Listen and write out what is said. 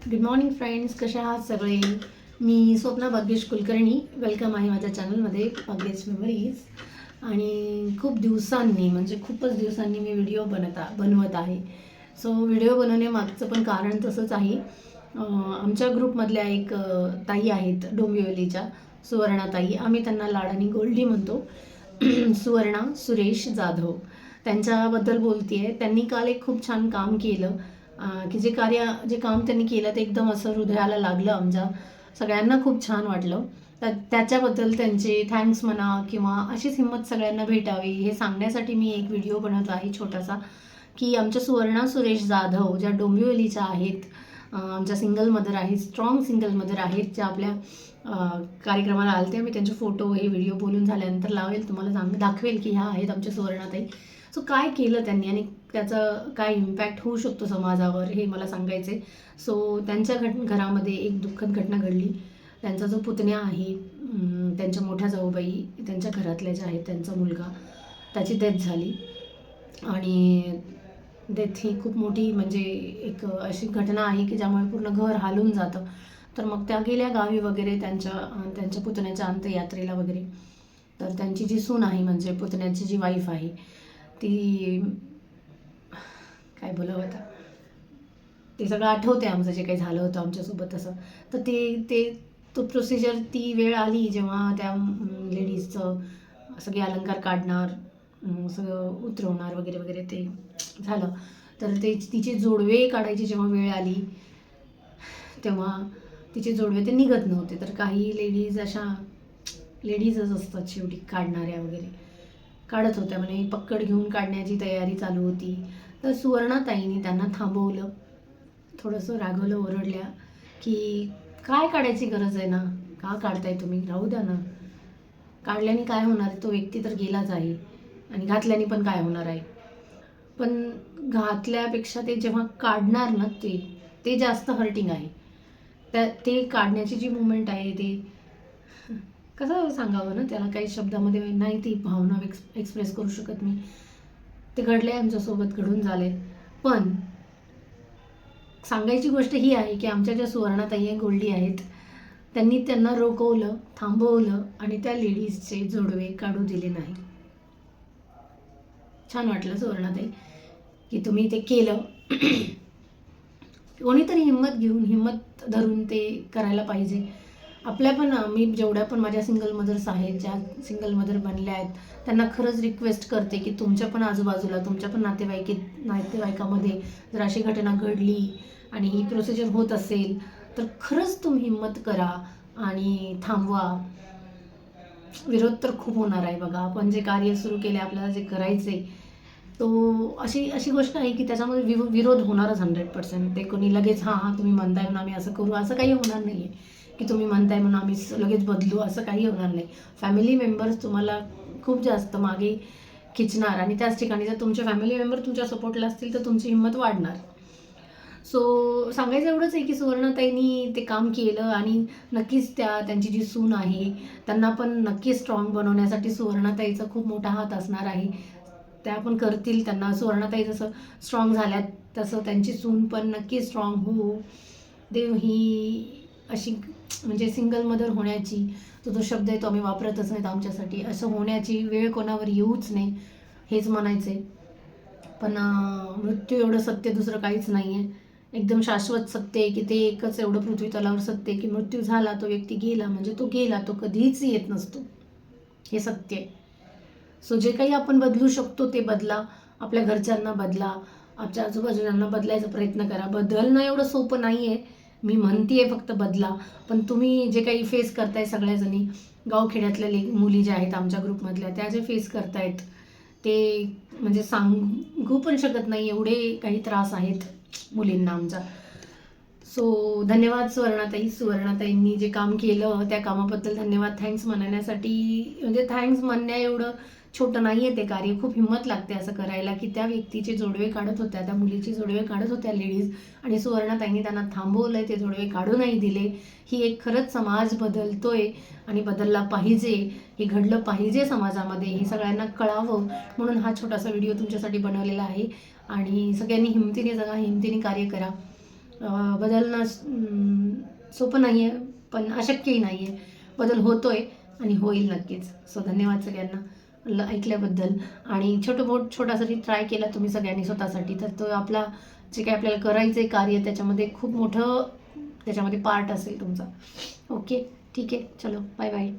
Good morning friends कशा आहात सगळे? मी स्वप्ना भाग्येश कुलकर्णी. वेलकम आहे माझ्या चॅनलमध्ये भाग्येश मेमरीज आणि खूप दिवसांनी म्हणजे खूपच दिवसांनी मी व्हिडिओ बनता बनवत आहे. सो व्हिडिओ बनवण्यामागचं पण कारण तसंच आहे. आमच्या ग्रुपमधल्या एक ताई आहेत डोंबिवलीच्या सुवर्णा ताई. आम्ही त्यांना लाडानी गोल्डी म्हणतो. सुवर्णा सुरेश जाधव. त्यांच्याबद्दल बोलतीये. त्यांनी काल एक खूप छान काम केलं. की जे कार्य जे काम त्यांनी केलं ते एकदम असं हृदयाला लागलं आमच्या. सगळ्यांना खूप छान वाटलं. तर त्याच्याबद्दल त्यांचे थँक्स म्हणा किंवा अशीच हिंमत सगळ्यांना भेटावी हे सांगण्यासाठी मी एक व्हिडिओ बनवत आहे छोटासा की आमच्या सुवर्णा सुरेश जाधव ज्या डोंबिवलीच्या आहेत आमच्या सिंगल मदर आहेत स्ट्रॉंग सिंगल मदर आहेत ज्या आपल्या कार्यक्रमाला आलते मी त्यांचे फोटो हे व्हिडिओ बोलून झाल्यानंतर लावेल तुम्हाला सांग दाखवेल की ह्या आहेत आमच्या सुवर्णाताई सो काय केलं त्यांनी आणि त्याचं काय इम्पॅक्ट होऊ शकतो समाजावर हे मला सांगायचे सो त्यांच्या घट घरामध्ये एक दुःखद घटना घडली. त्यांचा जो पुतण्या आहे त्यांच्या मोठ्या जाऊबाई त्यांच्या घरातल्या ज्या आहेत त्यांचा मुलगा त्याची डेथ झाली. आणि डेथ ही खूप मोठी म्हणजे एक अशी घटना आहे की ज्यामुळे पूर्ण घर हालून जातं. तर मग त्या गेल्या गावी वगैरे त्यांच्या त्यांच्या पुतण्याच्या अंत्ययात्रेला वगैरे. तर त्यांची जी सून आहे म्हणजे पुतण्याची जी वाईफ आहे ती काय बोलावं आता? ते सगळं आठवते आमचं जे काही झालं होतं आमच्यासोबत तसं. तर ते ते तो प्रोसिजर ती वेळ आली जेव्हा त्या लेडीजचं सगळे अलंकार काढणार सगळं उतरवणार वगैरे वगैरे ते झालं. तर ते तिचे जोडवे काढायची जेव्हा वेळ आली तेव्हा तिचे जोडवे ते निघत नव्हते. तर काही लेडीज अशा लेडीजच असतात शेवटी काढणाऱ्या वगैरे. काढत होत्या. म्हणे पक्कड घेऊन काढण्याची तयारी चालू होती. तर सुवर्णाताईंनी त्यांना थांबवलं. थोडंसं रागवलं ओरडल्या की काय काढायची गरज आहे ना? का काढताय तुम्ही? राहू द्या ना. काढल्याने काय होणार? तो व्यक्ती तर गेलाच आहे आणि घातल्याने पण काय होणार आहे? पण घातल्यापेक्षा ते जेव्हा काढणार ना ते ते जास्त हर्टिंग आहे. त्या ते काढण्याची जी मुवमेंट आहे ते कसं सांगावं ना त्याला काही शब्दामध्ये नाही ती भावना एक्स एक्सप्रेस करू शकत मी. ते घडले आमच्यासोबत घडून झाले पण सांगायची गोष्ट ही आहे की आमच्या ज्या सुवर्णाताई आहे गोल्डी आहेत त्यांनी त्यांना रोखवलं थांबवलं आणि त्या लेडीजचे जोडवे काढू दिले नाही. छान वाटलं सुवर्णाताई की तुम्ही ते केलं. कोणीतरी हिंमत घेऊन हिंमत धरून ते करायला पाहिजे. आपल्या पण मी जेवढ्या पण माझ्या सिंगल मदर्स आहेत ज्या सिंगल मदर बनल्या आहेत त्यांना खरंच रिक्वेस्ट करते की तुमच्या पण आजूबाजूला तुमच्या पण नातेवाईकी नातेवाईकामध्ये जर अशी घटना घडली आणि ही प्रोसिजर होत असेल तर खरंच तुम्ही हिंमत करा आणि थांबवा. विरोध तर खूप होणार आहे बघा. आपण जे कार्य सुरू केले आपल्याला जे करायचे तो अशी अशी गोष्ट आहे की त्याच्यामध्ये विरो विरोध होणारच हंड्रेड पर्सेंट ते कोणी लगेच हां हां तुम्ही म्हणताय म्हणून आम्ही असं करू. असं काही होणार नाही आहे की तुम्ही म्हणताय म्हणून आम्ही लगेच बदलू असं काही होणार नाही. फॅमिली मेंबर्स तुम्हाला खूप जास्त मागे खिचणार. आणि त्याच ठिकाणी जर तुमचे फॅमिली मेंबर तुमच्या सपोर्टला असतील तर तुमची हिंमत वाढणार. सो सांगायचं एवढंच आहे की सुवर्णाताईंनी ते काम केलं आणि नक्कीच त्या त्यांची जी सून आहे त्यांना पण नक्की स्ट्रॉंग बनवण्यासाठी सुवर्णाताईचा खूप मोठा हात असणार आहे. त्या पण करतील त्यांना. सुवर्णताई जसं स्ट्रॉंग झाल्या तसं त्यांची सून पण नक्की स्ट्रॉंग हो देव ही अशी म्हणजे सिंगल मदर होण्याची तो जो शब्द आहे तो आम्ही वापरतच नाहीत आमच्यासाठी. असं होण्याची वेळ कोणावर येऊच नाही हेच म्हणायचे पण मृत्यू एवढं सत्य दुसरं काहीच नाही आहे एकदम शाश्वत सत्य आहे की ते एकच एवढं पृथ्वी तलावर सत्य आहे की मृत्यू झाला तो व्यक्ती गेला म्हणजे तो गेला तो कधीच येत नसतो. हे सत्य आहे. सो जे काही आपण बदलू शकतो ते बदला आपल्या घरच्यांना बदला आपल्या आजूबाजूच्यांना बदलायचा प्रयत्न करा. बदलणं एवढं सोपं नाही आहे मी म्हणतीये फक्त बदला पण तुम्ही जे काही फेस करताय सगळ्याजणी गावखेड्यातल्या ले मुली ज्या आहेत आमच्या ग्रुपमधल्या त्या जे फेस करतायत ते म्हणजे सांगू पण शकत नाही एवढे काही त्रास आहेत मुलींना आमच्या सो धन्यवाद सुवर्णाताई. सुवर्णाताईंनी जे काम केलं त्या कामाबद्दल धन्यवाद. थँक्स म्हणण्यासाठी म्हणजे थँक्स म्हणण्या एवढं छोटं नाही आहे ते कार्य खूप हिंमत लागते असं करायला की त्या व्यक्तीचे जोडवे काढत होत्या त्या मुलीचे जोडवे काढत होत्या लेडीज आणि सुवर्णाताईंनी त्यांना थांबवलंय ते जोडवे काढू नाही दिले. ही एक खरंच समाज बदलतोय आणि बदलला पाहिजे हे घडलं पाहिजे समाजामध्ये हे सगळ्यांना कळावं म्हणून हा छोटासा व्हिडिओ तुमच्यासाठी बनवलेला आहे. आणि सगळ्यांनी हिमतीने जगा हिमतीने कार्य करा. बदलणं सोपं नाही आहे पण अशक्यही नाही आहे बदल होतोय आणि होईल नक्कीच. सो धन्यवाद सगळ्यांना. ऐकल्याबद्दल. आणि छोटं मोठ छोटासाठी ट्राय केला तुम्ही सगळ्यांनी स्वतःसाठी तर तो आपला जे काही आपल्याला करायचं आहे कार्य त्याच्यामध्ये खूप मोठं त्याच्यामध्ये पार्ट असेल तुमचा. ओके ठीक आहे. चलो. Bye bye